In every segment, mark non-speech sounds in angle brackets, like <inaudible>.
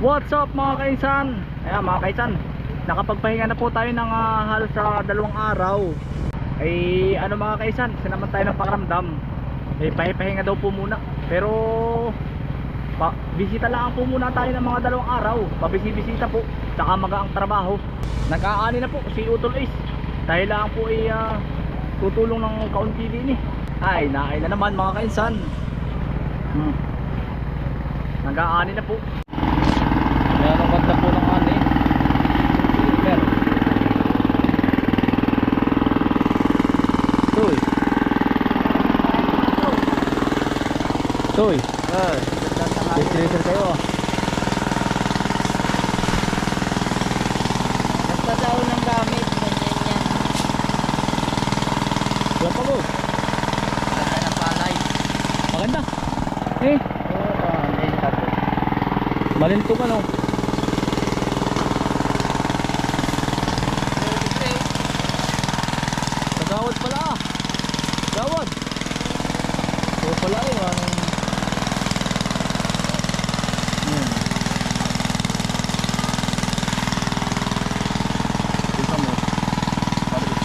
What's up mga kaisan? Ayan mga kaisan. Nakapagpahinga na po tayo ng ah, halos sa dalawang araw. Ay ano mga kaisan? Sinaman tayo ng pakaramdam Eh pahipahinga daw po muna. Pero pa, Bisita lang po muna tayo ng mga dalawang araw. Pabisi-bisita po Saka maga ang trabaho. Nag-aani na po si Utol Ace. Dahil lang po ay ah, Tutulong ng kaunti din eh. Ay naay na naman mga kaisan. Hmm. Nag-aani na po Ayan ang ganda po ng ani. Silver. Toy. Toy. Oh, Distributor kayo. ah. nagpadaw ng gamit, ganyan yan. Wala pa ko. Ganda ng palay. Maganda. Eh, Oo, oh, po. malintong ano. Kagawad pala ah. Gawad. Oo pala eh. Anong... Yan. Tingnan mo. Balik.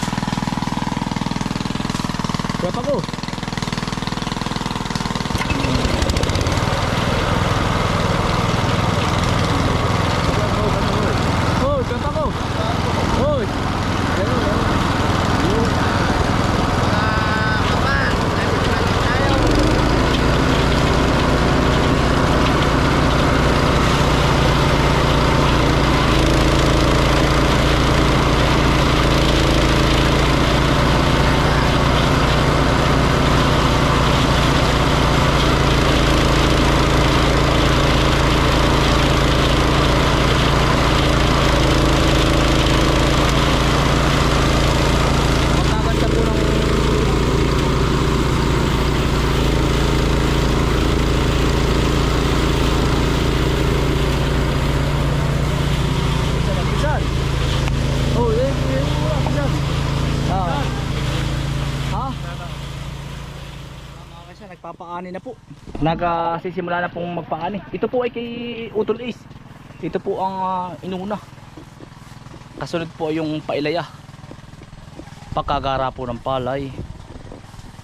Kaya pa ko. Hoy, kaya pa ko. Hoy. Ah, papa, nagpapalik tayo. Magkaganda po ng Bisan. Oh, eh, eh, wala, bisan. Ah. Ha? Kasi nagpapaani na po. Nagsisimula na pong magpaani. Ito po ay kay Utol Ace. Ito po ang ah, inuna. Kasunod po yung pailaya. Pagkagara po ng palay.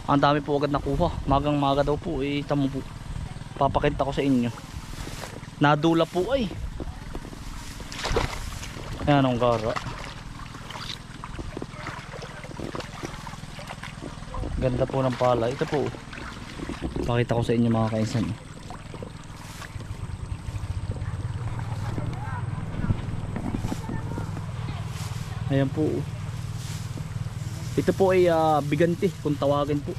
Ang dami po agad nakuha. Magang maga daw po eh tamo po. Papakita ko sa inyo. Nadula po ay. Ayan ang gara. Ganda po ng palay. Ito po pakita ko sa inyo mga kainsan ayan po ito po ay ah, bigante kung tawagin po.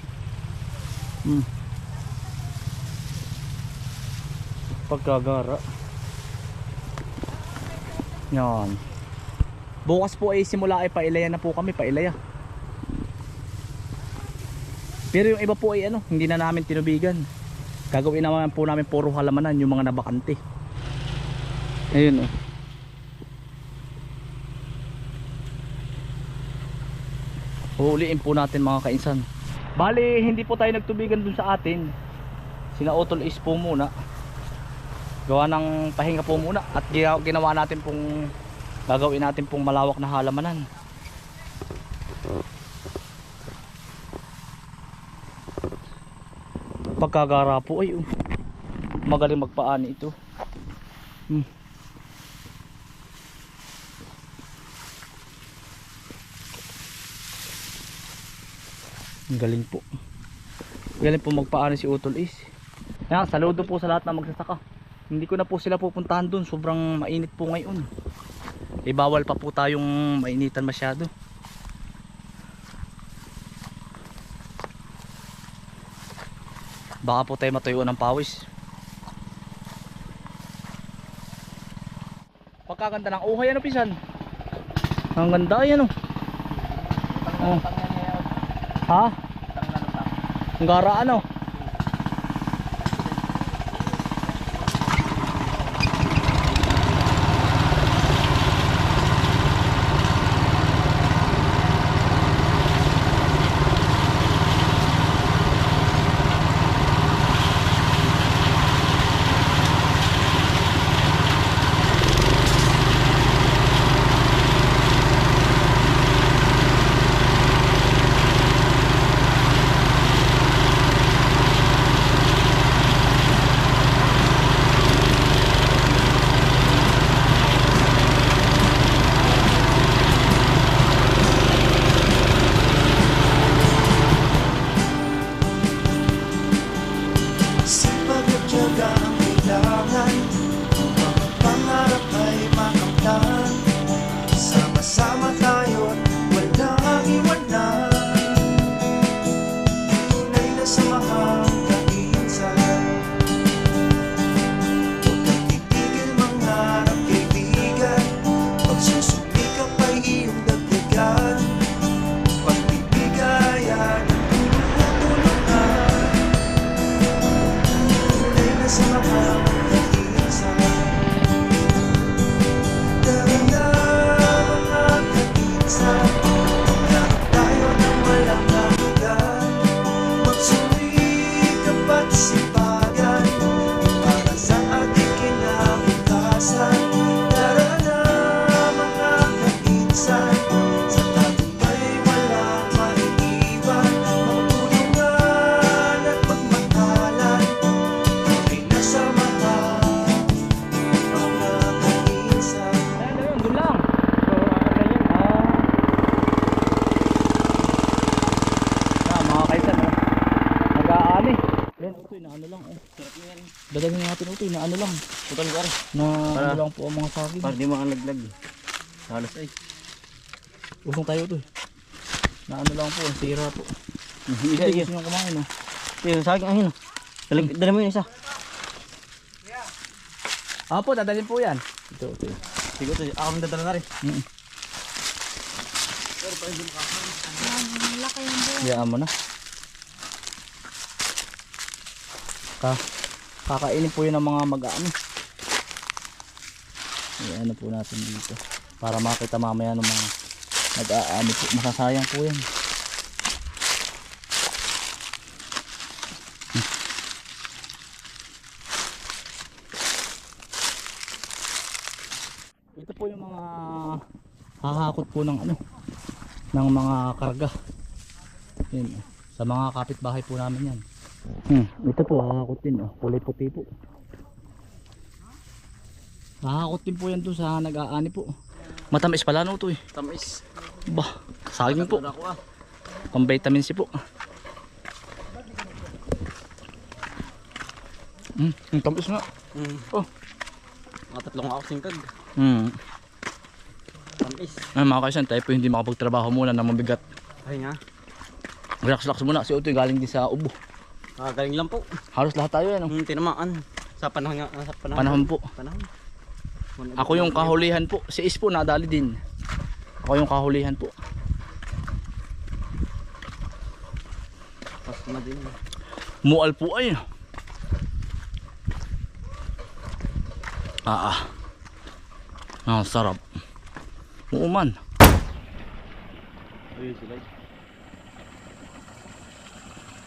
Hmm. Pagkagara. Yan. Bukas po ay simula ay pailaya na po kami, pailaya. Pero yung iba po ay ano, hindi na namin tinubigan. Gagawin naman po namin puro halamanan yung mga nabakante. Ayun oh. Huhuliin po natin mga kainsan. Bali, hindi po tayo nagtubigan dun sa atin. Sina Otol is po muna. Gawa ng pahinga po muna at ginawa natin pong gagawin natin pong malawak na halamanan. Pagkagara po ay oh. magaling magpaani ito. Hmm. Galing po. Galing po magpaano si Utol is. Yan, saludo po sa lahat na magsasaka. Hindi ko na po sila pupuntahan dun. Sobrang mainit po ngayon. Eh bawal pa po tayong mainitan masyado. Baka po tayo matuyo ng pawis. Pagkaganda ng uhay ano pisan. Ang ganda yan oh. Oh. Ha? Ang gara ano? ano Ang mga saging. Para di makalaglag. Halos ay. Usong tayo to eh. Na ano lang po, sira po. <laughs> Hindi, gusto nyo kumain oh. Sige, sa akin ayun. Dali, dali mo yung isa. Ah po, dadalhin po yan. Ito, ito. Sige, ito. Ako ang dadala na rin. Mm. Laki yung buhay. Hayaan mo na. Ka kakainin po yun ng mga mag-ano. Ano po natin dito. Para makita mamaya ng mga nag-aano po. Masasayang po yan. Ito po yung mga hahakot po ng ano ng mga karga. Yan, sa mga kapitbahay po namin yan. Hmm, ito po, hahakot din. Oh. Kulay puti po. Hahakot din po yan doon sa nag-aani po. Matamis pala no to eh. Tamis. Bah, saging po. Ah. Pang vitamin C po. Hmm, ang tamis nga. Hmm. Oh. Mga tatlong ako singkag. Hmm. Tamis. Ay, mga kaisan, tayo po hindi makapagtrabaho muna na mabigat. Ay nga. Relax-relax muna. Si Utoy galing din sa ubo. Nakagaling lang po. Halos lahat tayo yan. Oh. Hmm, tinamaan. Sa panahon nga. Sa panahon. Panahon po. Panahon. Ako yung kahulihan po. Si Is po nadali din. Ako yung kahulihan po. Pas na din. Mual po ay. Ah ah. Ang sarap. Oo man. Ayun sila.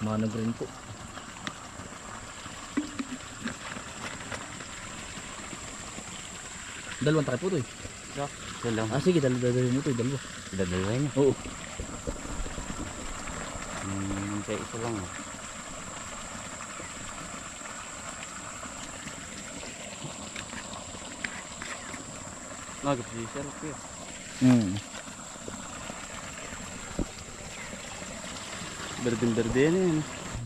Manog rin po. Dalawang takip po to eh. Sila. Ah sige, dalawa dalawa mo to eh. Dalawa. Dadalawa niya. Oo. Hmm, kaya isa lang. ah. Nagap si Sir. Okay. Mm. Berdin-berdin yan.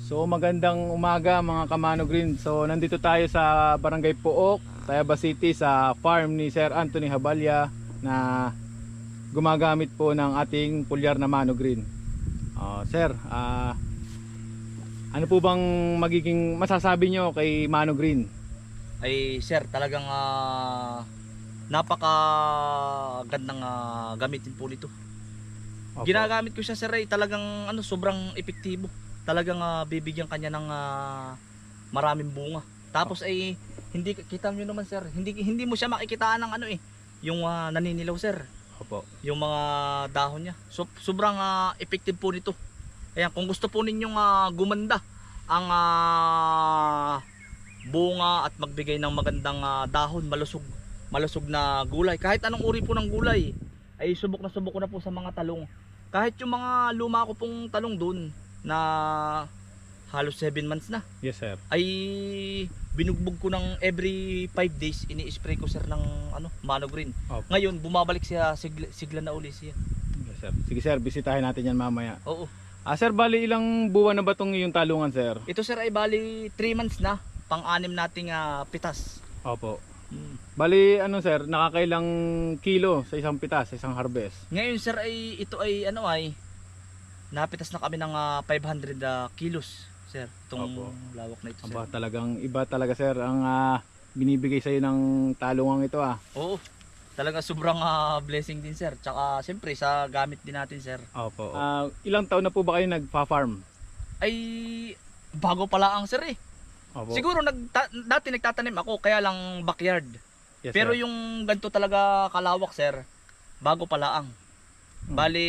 So magandang umaga mga Kamano Green. So nandito tayo sa Barangay Pook, Tayaba City sa farm ni Sir Anthony Habalya na gumagamit po ng ating pulyar na Mano Green. Ah, sir, ah, ano po bang magiging masasabi nyo kay Mano Green? Ay sir, talagang ah, napaka gandang ah, gamitin po nito. Opo. Ginagamit ko siya sir ay talagang ano sobrang epektibo. Talagang ah, bibigyan kanya ng ah, maraming bunga. Tapos ay hindi kita niyo naman sir, hindi hindi mo siya makikitaan ng ano eh, yung ah, naninilaw sir, Opo. yung mga dahon niya. So sobrang ah, effective po nito. Ayan, kung gusto po ninyong ah, gumanda ang ah, bunga at magbigay ng magandang ah, dahon, malusog, malusog na gulay. Kahit anong uri po ng gulay, ay subok na subok ko na po sa mga talong. Kahit yung mga luma ko pong talong doon na halos 7 months na, Yes sir. ay binugbog ko ng every 5 days, ini-spray ko sir ng ano, Mano Green. Opo. Ngayon, bumabalik siya, sigla, sigla na uli siya. Yes, sir. Sige sir, bisitahin natin yan mamaya. Oo. Ah sir, bali ilang buwan na ba tong iyong talungan sir? Ito sir ay bali 3 months na, pang-anim nating ah, pitas. Opo. Mm. Bali ano sir, nakakailang kilo sa isang pitas, sa isang harvest? Ngayon sir ay ito ay ano ay napitas na kami ng ah, 500 ah, kilos sir. Itong Opo. lawak na ito sir. Aba, talagang iba talaga sir ang ah, binibigay sa ng talungang ito ah. Oo. Talaga sobrang ah, blessing din sir. Tsaka siyempre sa gamit din natin sir. Opo. Ah, ilang taon na po ba kayo nagfa-farm? Ay bago pala ang sir eh. Opo. Siguro nagta- dati nagtatanim ako kaya lang backyard. Yes, Pero sir. yung ganito talaga kalawak sir, bago palaang. Hmm. Bali,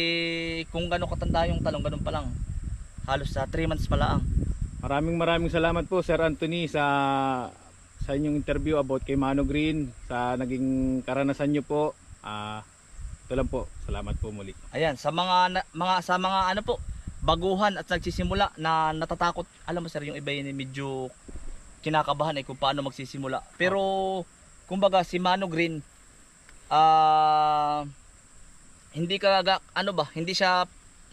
kung gano'n katanda yung talong, ganun pa lang. Halos sa 3 months palaang. Maraming maraming salamat po Sir Anthony sa sa inyong interview about kay Mano Green sa naging karanasan niyo po. Ah, ito lang po. Salamat po muli. Ayan, sa mga mga sa mga ano po, baguhan at nagsisimula na natatakot. Alam mo sir, yung iba yun eh, medyo kinakabahan ay kung paano magsisimula. Pero kumbaga si Mano Green ah hindi ka ano ba, hindi siya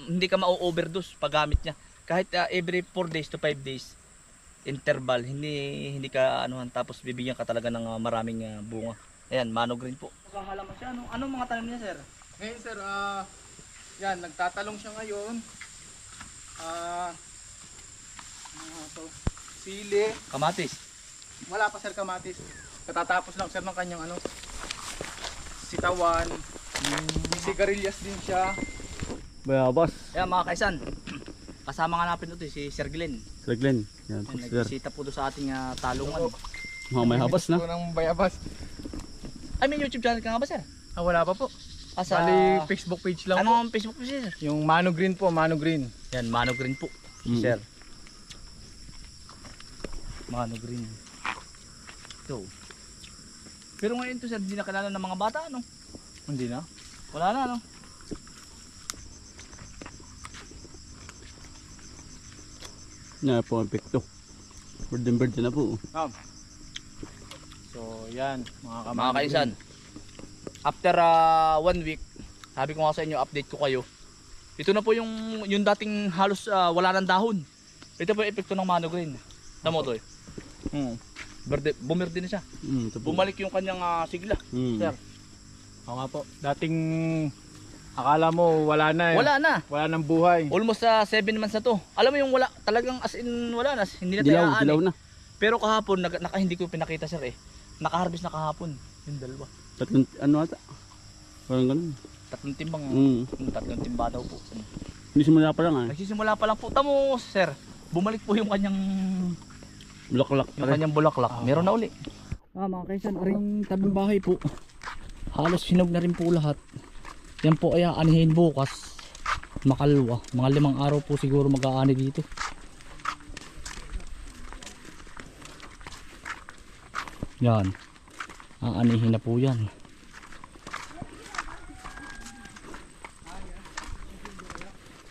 hindi ka ma-overdose paggamit niya. Kahit ah, every 4 days to 5 days interval, hindi hindi ka anuhan tapos bibigyan ka talaga ng ah, maraming ah, bunga. Ayan, mano green po. Kakalaman siya, ano, anong mga tanim niya, sir? Ngayon sir, ah yan, nagtatalong siya ngayon. Ah ano to? Sili. Kamatis. Wala pa sir kamatis. Katatapos lang sir ng kanyang ano sitawan. May sigarilyas din siya. Bayabas. Ayan mga kaisan, kasama nga natin ito si Sir Glenn. Sir Glenn. Yan po sir. nagbisita po doon sa ating ah, talungan. Mga may habas na. Ito ng bayabas. Ay, may YouTube channel ka nga ba, sir? Ah, wala pa po. Ah, sa... Bali Facebook page lang ano po. ang Facebook po, sir? Yung Mano Green po, Mano Green. Yan, Mano Green po. Mm. Sir. Mano Green. Ito. Pero ngayon to sir, hindi nakilala ng mga bata, ano? Hindi na. Wala na, ano? Na po ang epekto. Bird and bird na po. So, yan, mga kaisan. After ah, one week, sabi ko nga sa inyo, update ko kayo. Ito na po yung yung dating halos ah, wala ng dahon. Ito po yung epekto ng Mano Green. Tama to eh. Hmm. Berde, bumerde na siya. Mm. Bumalik yung kanyang ah, sigla. Mm. Sir. Oo nga po. Dating akala mo wala na eh. Wala na. Wala nang buhay. Almost sa 7 months na to. Alam mo yung wala, talagang as in wala na, hindi na Dilaw, aani. dilaw na. Pero kahapon, naka, naka, hindi ko pinakita sir eh. Naka-harvest na kahapon. Yung dalawa. Tatlong, ano ata? Parang ganun. Tatlong timbang. Mm. Yung tatlong timba daw po. Hindi simula pa lang ah. Nagsisimula pa lang po. Tamo sir, bumalik po yung kanyang Bulaklak yung kanyang bulaklak. Meron na uli. Ah mga kaisan, aring tabing bahay po. Halos hinog na rin po lahat. Yan po ay aanihin bukas. Makalwa. Mga limang araw po siguro mag-aani dito. Yan. Aanihin na po yan.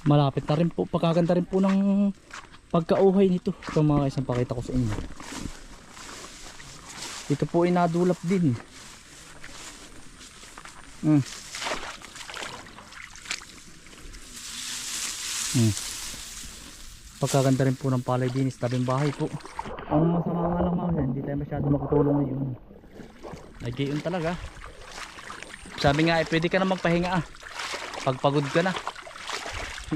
Malapit na rin po. Pagkaganda rin po ng pagkauhay nito. Ito mga isang pakita ko sa inyo. Ito po ay nadulap din. Mm. Mm. Pagkaganda rin po ng palay dinis tabing bahay po. Ang masama nga lang mga hindi tayo masyado makatulong ngayon. Ay gayon talaga. Sabi nga eh, pwede ka na magpahinga ah. Pag pagod ka na.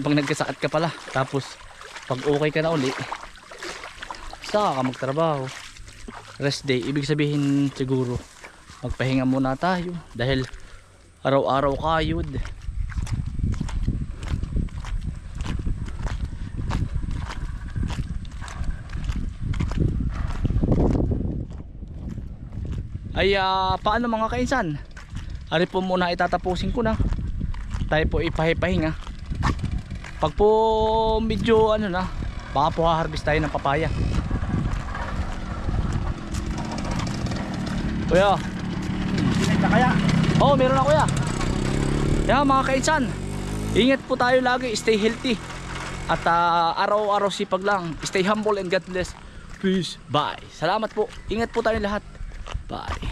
Pag nagkasakit ka pala. Tapos pag okay ka na uli, saka ka magtrabaho. Rest day, ibig sabihin siguro magpahinga muna tayo dahil araw-araw kayod. Ay ah, paano mga kainsan? Ari po muna itatapusin ko na. Tayo po ipahipahinga. Pag po medyo ano na, baka po harvest tayo ng papaya. Kuya. kaya? Oh, meron na kuya. Kaya mga kainsan, ingat po tayo lagi, stay healthy. At ah, araw-araw sipag lang. Stay humble and God bless. Peace. Bye. Salamat po. Ingat po tayo lahat. Bye.